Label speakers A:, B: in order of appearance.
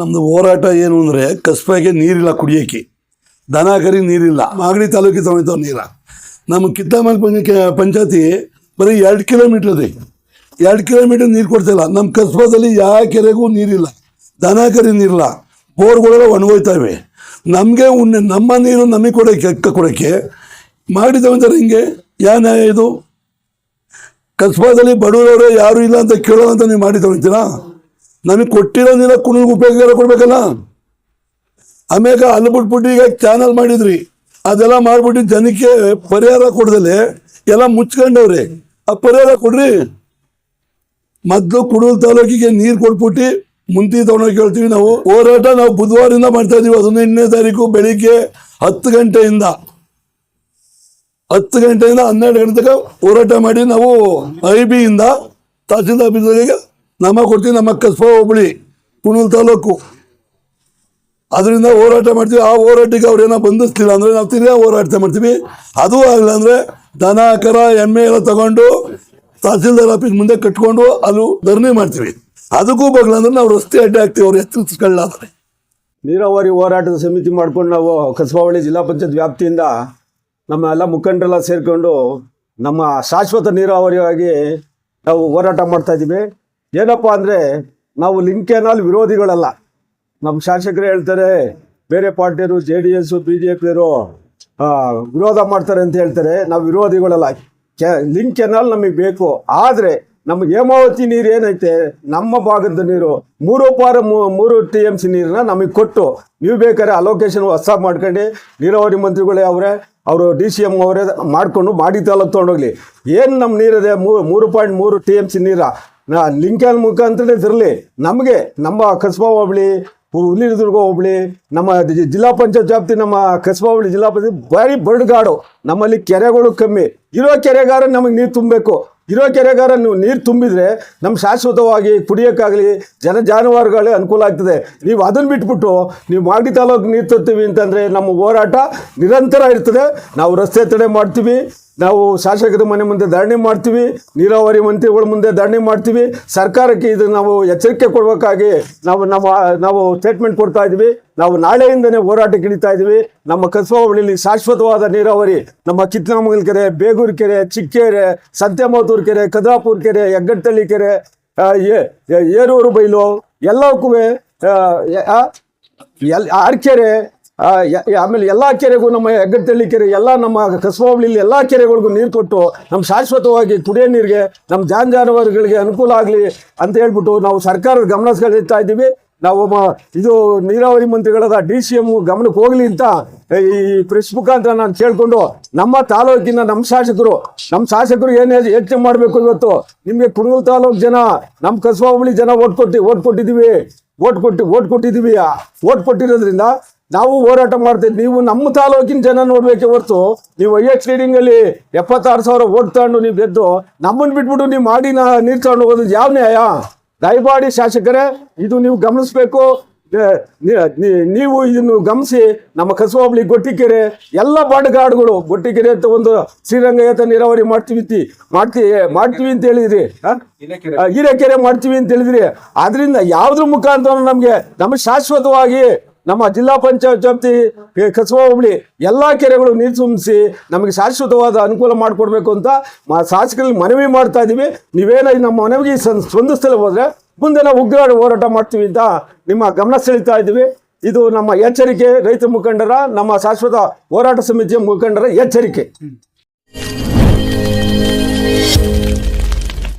A: ನಮ್ಮದು ಹೋರಾಟ ಏನು ಅಂದರೆ ಕಸ್ಬಾಗೆ ನೀರಿಲ್ಲ ಕುಡಿಯೋಕ್ಕೆ. ದನ ಕರಿ ನೀರಿಲ್ಲ. ಮಾಗಡಿ ತಾಲೂಕಿಗೆ ತಗೊಂಡಿದ್ದಾವೆ ನೀರ. ನಮ್ಮ ಕಿತ್ತಾಮಲ್ ಪಂಚಾಯತಿ ಬರೀ ಎರಡು ಕಿಲೋಮೀಟ್ರ್ ಇದೆ ಎರಡು ಕಿಲೋಮೀಟ್ರ್ ನೀರು ಕೊಡ್ತಿಲ್ಲ ನಮ್ಮ ಕಸ್ಬಾದಲ್ಲಿ ಯಾವ ಕೆರೆಗೂ ನೀರಿಲ್ಲ. ದನ ಕರಿ ನೀರಿಲ್ಲ. ಬೋರ್ಗಳೆಲ್ಲ ಒಣಗೋಯ್ತವೆ ನಮಗೆ ಉಣ್ಣೆ ನಮ್ಮ ನೀರು ನಮಗೆ ಕೊಡೋಕ್ಕೆ ಕೊಡೋಕ್ಕೆ. ಮಾಡಿ ತಗೊಂತಾರೆ ಹಿಂಗೆ? ಯಾವ ನ್ಯಾಯ ಇದು? ಕಸ್ಬಾದಲ್ಲಿ ಬಡವರವರು ಯಾರು ಇಲ್ಲ ಅಂತ ಕೇಳೋಣ ಅಂತ ನೀವು ಮಾಡಿ ತಗೊಳ್ತೀರಾ ನಮಗೆ ಕೊಟ್ಟಿರೋದಿಲ್ಲ ಕುಣಿಗೆ ಉಪಯೋಗ ಕೊಡ್ಬೇಕಲ್ಲ? ಆಮ್ಯಾಗ ಅಲ್ಲಿ ಬಿಟ್ಬಿಟ್ಟು ಈಗ ಚಾನಲ್ ಮಾಡಿದ್ರಿ. ಅದೆಲ್ಲ ಮಾಡಿಬಿಟ್ಟು ಜನಕ್ಕೆ ಪರಿಹಾರ ಕೊಡ್ದಲೆ ಎಲ್ಲ ಮುಚ್ಕೊಂಡವ್ರಿ. ಆ ಪರಿಹಾರ ಕೊಡ್ರಿ. ಮೊದಲು ಕುಡೂರು ತಾಲೂಕಿಗೆ ನೀರು ಕೊಟ್ಬಿಟ್ಟು ಮುಂತಿ ತಗೊಂಡೋಗಿ ಹೇಳ್ತೀವಿ ನಾವು. ಹೋರಾಟ ನಾವು ಬುಧವಾರದಿಂದ ಮಾಡ್ತಾ ಇದೀವಿ. ಹದಿನೆಂಟನೇ ತಾರೀಕು ಬೆಳಿಗ್ಗೆ ಹತ್ತು ಗಂಟೆಯಿಂದ. ಹತ್ತು ಗಂಟೆಯಿಂದ ಹನ್ನೆರಡು ಗಂಟೆ ತನಕ ಹೋರಾಟ ಮಾಡಿ ನಾವು ಐ ಬಿಯಿಂದ ತಹಸೀಲ್ದಾರ್ ಆಫೀಸರಿಗೆ ನಮ್ಮ ಕೊಡ್ತೀವಿ ನಮ್ಮ ಕಸ್ಬ ಹೋಬಳಿ, ಕುಣೂಲ್ ತಾಲೂಕು. ಅದರಿಂದ ಹೋರಾಟ ಮಾಡ್ತೀವಿ. ಆ ಹೋರಾಟಕ್ಕೆ ಅವ್ರೇನೋ ಬಂಧಿಸ್ತಿಲ್ಲ ಅಂದರೆ ನಾವು ತಿರ್ಗಾ ಹೋರಾಟ ಮಾಡ್ತೀವಿ. ಅದು ಆಗಲ್ಲ ಅಂದರೆ ದನ, ಕರ, ಎಮ್ಮೆ ಎಲ್ಲ ತಗೊಂಡು ತಹಸೀಲ್ದಾರ್ ಆಫೀಸ್ ಮುಂದೆ ಕಟ್ಕೊಂಡು ಅಲ್ಲಿ ಧರಣಿ ಮಾಡ್ತೀವಿ. ಅದಕ್ಕೂ ಬಗ್ಲ ಅಂದ್ರೆ ನಾವು ರಸ್ತೆ ಅಡ್ಡಿ ಹಾಕ್ತೀವಿ, ಅವ್ರು ಎತ್ತರಿಸ್ಕೊಳ್ಳಾದ್ರೆ
B: ನೀರಾವರಿ ಹೋರಾಟದ ಸಮಿತಿ ಮಾಡ್ಕೊಂಡು ನಾವು ಕಸಬಾವಳಿ ಜಿಲ್ಲಾ ಪಂಚಾಯತ್ ವ್ಯಾಪ್ತಿಯಿಂದ ನಮ್ಮ ಎಲ್ಲ ಮುಖಂಡರೆಲ್ಲ ಸೇರಿಕೊಂಡು ನಮ್ಮ ಶಾಶ್ವತ ನೀರಾವರಿಯಾಗಿ ನಾವು ಹೋರಾಟ ಮಾಡ್ತಾ ಇದ್ದೀವಿ. ಏನಪ್ಪ ಅಂದರೆ ನಾವು ಲಿಂಕ್ ಕೆನಾಲ್ ವಿರೋಧಿಗಳಲ್ಲ. ನಮ್ಮ ಶಾಸಕರು ಹೇಳ್ತಾರೆ, ಬೇರೆ ಪಾರ್ಟಿಯರು J D S B J ಪಿಯರು ವಿರೋಧ ಮಾಡ್ತಾರೆ ಅಂತ ಹೇಳ್ತಾರೆ. ನಾವು ವಿರೋಧಿಗಳಲ್ಲ. ಕೆ ಲಿಂಕ್ ಕೆನಾಲ್ ನಮಗೆ ಬೇಕು. ಆದರೆ ನಮ್ಮ ಹೇಮಾವತಿ ನೀರು ಏನೈತೆ, ನಮ್ಮ ಭಾಗದ ನೀರು, ಮೂರು ಪಾರ ಮೂರು ಟಿ ಎಂ ಸಿ ನೀರನ್ನ ನಮಗೆ ಕೊಟ್ಟು, ನೀವು ಬೇಕಾದ್ರೆ ಅಲೋಕೇಶನ್ ಹೊಸ ಮಾಡ್ಕೊಂಡು, ನೀರಾವರಿ ಮಂತ್ರಿಗಳೇ ಅವರೇ, ಅವರು ಡಿ ಸಿ ಎಂ ಅವರೇ ಮಾಡಿಕೊಂಡು, ಮಾಡಿ ತೊಗೊಂಡೋಗ್ಲಿ. ಏನು ನಮ್ಮ ನೀರಿದೆ ಮೂರು ಮೂರು ಪಾಯಿಂಟ್ ಮೂರು ಟಿ ಎಂ ಸಿ ನೀರ? ನಾ ಲಿಂಕನ್ ಮುಖಾಂತರನೇ ತರಲಿ. ನಮಗೆ ನಮ್ಮ ಕಸ್ಬಾ ಹೋಬಳಿ ಹುಲಿದುರ್ಗ ಹೋಬಳಿ, ನಮ್ಮ ಜಿಲ್ಲಾ ಪಂಚಾಯತ್ ವ್ಯಾಪ್ತಿ, ನಮ್ಮ ಕಸ್ಬಾ ಹೋಬಳಿ, ಜಿಲ್ಲಾ ಪಂಚಾಯತ್ ಭಾರಿ ಬರಡುಗಾಡು. ನಮ್ಮಲ್ಲಿ ಕೆರೆಗಳು ಕಮ್ಮಿ. ಇರೋ ಕೆರೆಗಾರ ನಮಗೆ ನೀರು ತುಂಬಬೇಕು. ಇರೋ ಕೆರೆಗಾರ ನೀವು ನೀರು ತುಂಬಿದರೆ ನಮ್ಮ ಶಾಶ್ವತವಾಗಿ ಕುಡಿಯೋಕ್ಕಾಗಲಿ, ಜನ ಜಾನುವಾರುಗಳೇ ಅನುಕೂಲ ಆಗ್ತದೆ. ನೀವು ಅದನ್ನು ಬಿಟ್ಬಿಟ್ಟು ನೀವು ಮಾಗಡಿ ತಾಲೂಕು ನೀರು ತರ್ತೀವಿ ಅಂತಂದರೆ ನಮ್ಮ ಹೋರಾಟ ನಿರಂತರ ಇರ್ತದೆ. ನಾವು ರಸ್ತೆ ತಡೆ ಮಾಡ್ತೀವಿ. ನಾವು ಶಾಸಕರ ಮನೆ ಮುಂದೆ ಧರಣಿ ಮಾಡ್ತೀವಿ, ನೀರಾವರಿ ಮಂತ್ರಿಗಳ ಮುಂದೆ ಧರಣಿ ಮಾಡ್ತೀವಿ, ಸರ್ಕಾರಕ್ಕೆ ಇದು ನಾವು ಎಚ್ಚರಿಕೆ ಕೊಡಬೇಕಾಗಿ ನಾವು ನಮ್ಮ, ನಾವು ಸ್ಟೇಟ್ಮೆಂಟ್ ಕೊಡ್ತಾ ಇದ್ದೀವಿ. ನಾವು ನಾಳೆಯಿಂದನೇ ಹೋರಾಟಕ್ಕೆ ಇಳಿತಾ ಇದ್ದೀವಿ. ನಮ್ಮ ಕಸಬಾ ಹೋಬಳಿಲಿ ಶಾಶ್ವತವಾದ ನೀರಾವರಿ, ನಮ್ಮ ಕಿತ್ನಾಮಗಲ್ ಕೆರೆ, ಬೇಗೂರು ಕೆರೆ, ಚಿಕ್ಕೇರೆ ಸಂತೆಮಾತೂರು ಕೆರೆ, ಕದ್ರಾಪುರ ಕೆರೆ, ಹೆಗ್ಗಟ್ಟಳ್ಳಿ ಕೆರೆ ಏರೂರು ಬೈಲು ಎಲ್ಲವಕ್ಕೂ ಎಲ್, ಆರ್ಕೆರೆ ಆಮೇಲೆ ಎಲ್ಲ ಕೆರೆಗೂ ನಮ್ಮ ಹೆಗ್ಗಟ್ಟಳ್ಳಿ ಕೆರೆ, ಎಲ್ಲ ನಮ್ಮ ಕಸಬಾವಳಿಲಿ ಎಲ್ಲ ಕೆರೆಗಳಿಗೂ ನೀರು ಕೊಟ್ಟು ನಮ್ಮ ಶಾಶ್ವತವಾಗಿ ಕುಡಿಯೋ ನೀರಿಗೆ ನಮ್ಮ ಜಾನ್ ಜಾನುವಾರುಗಳಿಗೆ ಅನುಕೂಲ ಆಗಲಿ ಅಂತ ಹೇಳ್ಬಿಟ್ಟು ನಾವು ಸರ್ಕಾರದ ಗಮನ ಇದ್ದೀವಿ. ನಾವು ಇದು ನೀರಾವರಿ ಮಂತ್ರಿಗಳಾದ ಡಿ ಸಿ ಎಂ ಗಮನಕ್ಕೆ ಹೋಗಲಿ ಅಂತ ಈ ಪ್ರೆಸ್ ಮುಖಾಂತರ ನಾನು ಕೇಳಿಕೊಂಡು ನಮ್ಮ ತಾಲೂಕಿನ ನಮ್ಮ ಶಾಸಕರು ನಮ್ಮ ಶಾಸಕರು ಏನೇ ಯೋಚನೆ ಮಾಡಬೇಕು ಇವತ್ತು? ನಿಮಗೆ ಕುಣಗಲ್ ತಾಲೂಕು ಜನ ನಮ್ಮ ಕಸಬಾವಳಿ ಜನ ಓಟ್ ಕೊಟ್ಟು ಓಟ್ ಕೊಟ್ಟಿದ್ದೀವಿ. ಓಟ್ ಕೊಟ್ಟು ಓಟ್ ಕೊಟ್ಟಿದ್ದೀವಿ. ಓಟ್ ಕೊಟ್ಟಿರೋದ್ರಿಂದ ನಾವು ಹೋರಾಟ ಮಾಡ್ತೀವಿ ನೀವು ನಮ್ಮ ತಾಲೂಕಿನ ಜನ ನೋಡ್ಬೇಕೆ ಹೊರ್ತು ನೀವು ಐ ಎಕ್ಸ್ ರೀಡಿಂಗಲ್ಲಿ ಎಪ್ಪತ್ತಾರು ಸಾವಿರ ಓಟ್ ತಗೊಂಡು ನೀವು ಗೆದ್ದು ನಮ್ಮನ್ನು ಬಿಟ್ಬಿಟ್ಟು ನೀವು ಮಾಡಿ ನಾ ನೀರು ತಗೊಂಡು ಹೋಗೋದು ಯಾವ ನ್ಯಾಯ? ದಯಮಾಡಿ ಶಾಸಕರೇ ಇದು ನೀವು ಗಮನಿಸಬೇಕು. ನೀವು ಇದನ್ನು ಗಮನಿಸಿ ನಮ್ಮ ಕಸಬಾಬ್ಳಿ ಗೊಟ್ಟಿಕೆರೆ ಎಲ್ಲ ಬಾಡಗಾಡುಗಳು ಗೊಟ್ಟಿಕೆರೆ ಅಂತ ಒಂದು ಶ್ರೀರಂಗಯ್ಯತ ನೀರಾವರಿ ಮಾಡ್ತೀವಿ ಮಾಡ್ತೀವಿ ಮಾಡ್ತಿ ಮಾಡ್ತೀವಿ ಅಂತ ಹೇಳಿದ್ರಿ. ಹಿರೇಕೆರೆ. ಮಾಡ್ತೀವಿ ಅಂತ ಹೇಳಿದ್ರಿ. ಆದ್ರಿಂದ ಯಾವ್ದ್ರ ಮುಖಾಂತರ ನಮಗೆ ನಮ್ಮ ಶಾಶ್ವತವಾಗಿ ನಮ್ಮ ಜಿಲ್ಲಾ ಪಂಚಾಯತ್ ವ್ಯಾಪ್ತಿ ಕಸಬಾ ಹೋಬಳಿ ಎಲ್ಲ ಕೆರೆಗಳು ನೀರು ತುಂಬಿಸಿ ನಮಗೆ ಶಾಶ್ವತವಾದ ಅನುಕೂಲ ಮಾಡಿಕೊಡ್ಬೇಕು ಅಂತ ಮಾ ಶಾಸಕರಲ್ಲಿ ಮನವಿ ಮಾಡ್ತಾ ಇದ್ದೀವಿ. ನೀವೇನೋ ನಮ್ಮ ಮನವಿಗೆ ಸಂ- ಸ್ಪಂದಿಸ್ತಲೇ ಹೋದ್ರೆ ಮುಂದೆ ನಾವು ಉಗ್ರ ಹೋರಾಟ ಮಾಡ್ತೀವಿ ಅಂತ ನಿಮ್ಮ ಗಮನ ಸೆಳೀತಾ ಇದ್ದೀವಿ. ಇದು ನಮ್ಮ ಎಚ್ಚರಿಕೆ ರೈತ ಮುಖಂಡರ, ನಮ್ಮ ಶಾಶ್ವತ ಹೋರಾಟ ಸಮಿತಿಯ ಮುಖಂಡರ ಎಚ್ಚರಿಕೆ.